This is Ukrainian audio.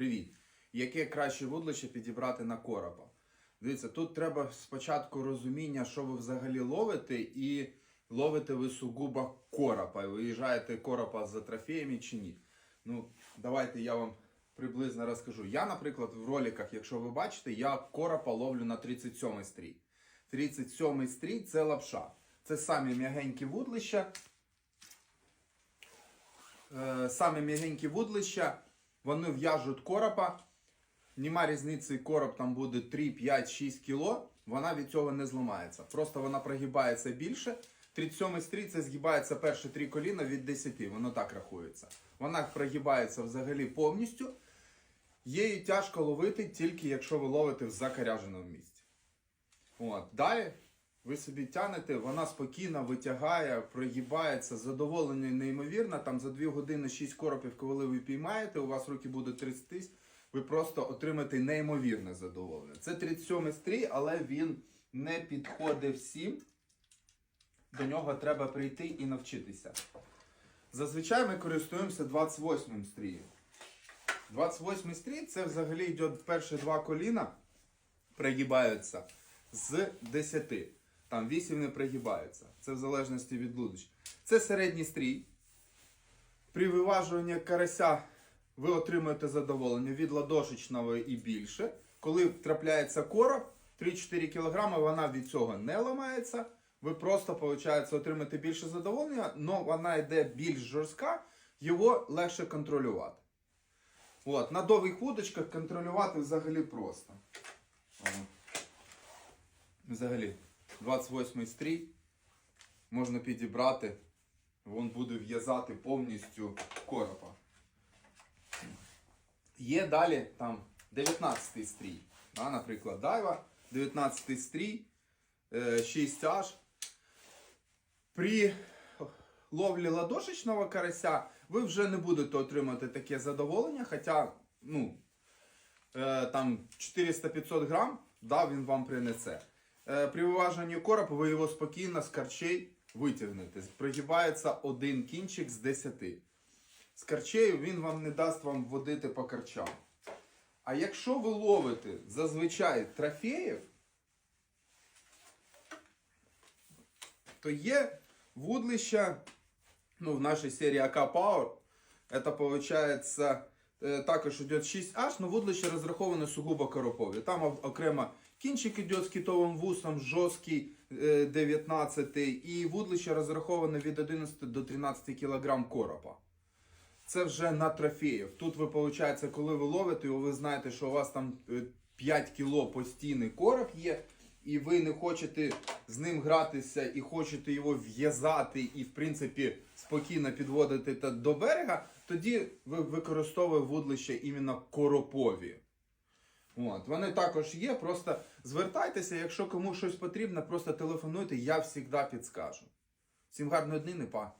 Привіт! Яке краще вудлище підібрати на коропа? Дивіться, тут треба спочатку розуміння, що ви взагалі ловите, і ловите ви сугубо коропа. Виїжджаєте коропа за трофеями чи ні. Ну, давайте я вам приблизно розкажу. Я, наприклад, в роликах, якщо ви бачите, я коропа ловлю на 37 стрій. 37 стрій це лапша. Це самі м'ягенькі вудлища. Е, Самі м'ягенькі вудлища, вони в'яжуть коропа. Нема різниці, короб там буде 3, 5, 6 кіло, вона від цього не зламається. Просто вона прогибається більше. 37 стрій це згибається перші три коліна від 10, воно так рахується. Вона прогибається взагалі повністю. Її тяжко ловити тільки якщо ви ловите в закаряженому місці. От. Далі ви собі тянете, вона спокійно витягає, прогибається, задоволення неймовірно. Там за 2 години 6 коропів, коли ви піймаєте, у вас руки будуть 30 тисяч, ви просто отримаєте неймовірне задоволення. Це 37 стрій, але він не підходить всім. До нього треба прийти і навчитися. Зазвичай ми користуємося 28 стрієм. 28 стрій це взагалі йде перші два коліна, пригибаються з 10. Там 8 не пригибаються. Це в залежності від блудища. Це середній стрій. При виважуванні карася ви отримуєте задоволення від ладошечного і більше. Коли трапляється короб, 3-4 кг, вона від цього не ламається. Ви просто, виходить, отримаєте більше задоволення, але вона йде більш жорстка, його легше контролювати. От, на довгих вудочках контролювати взагалі просто. Взагалі, 28 стрій можна підібрати, він буде в'язати повністю коропа. Є далі там 19 стрій. Да, наприклад, дайва, 19 стрій, 6 аж. При ловлі ладошечного карася ви вже не будете отримати таке задоволення, хоча ну, е, там 400-500 грам, да, він вам принесе. Е, при виваженні коропа ви його спокійно з карчей витягнете. Пригибається один кінчик з 10. З карчею він вам не дасть вам водити по карчам. А якщо ви ловите зазвичай трофеїв, то є вудлища, ну, в нашій серії AK Power, это получается е, також йде 6H, но вудлище розраховане сугубо коропові. Там окремо кінчик йде з китовим вусом, жорсткий е, 19 і вудлище розраховане від 11 до 13 кг коропа. Це вже на трофеїв. Тут ви, виходить, коли ви ловите, його, ви знаєте, що у вас там е, 5 кіло постійний короб є, і ви не хочете з ним гратися і хочете його в'язати і, в принципі, спокійно підводити та- до берега, тоді ви використовуєте вудлище іменно коропові. От, вони також є, просто звертайтеся, якщо кому щось потрібно, просто телефонуйте, я завжди підскажу. Всім гарного дні, не па.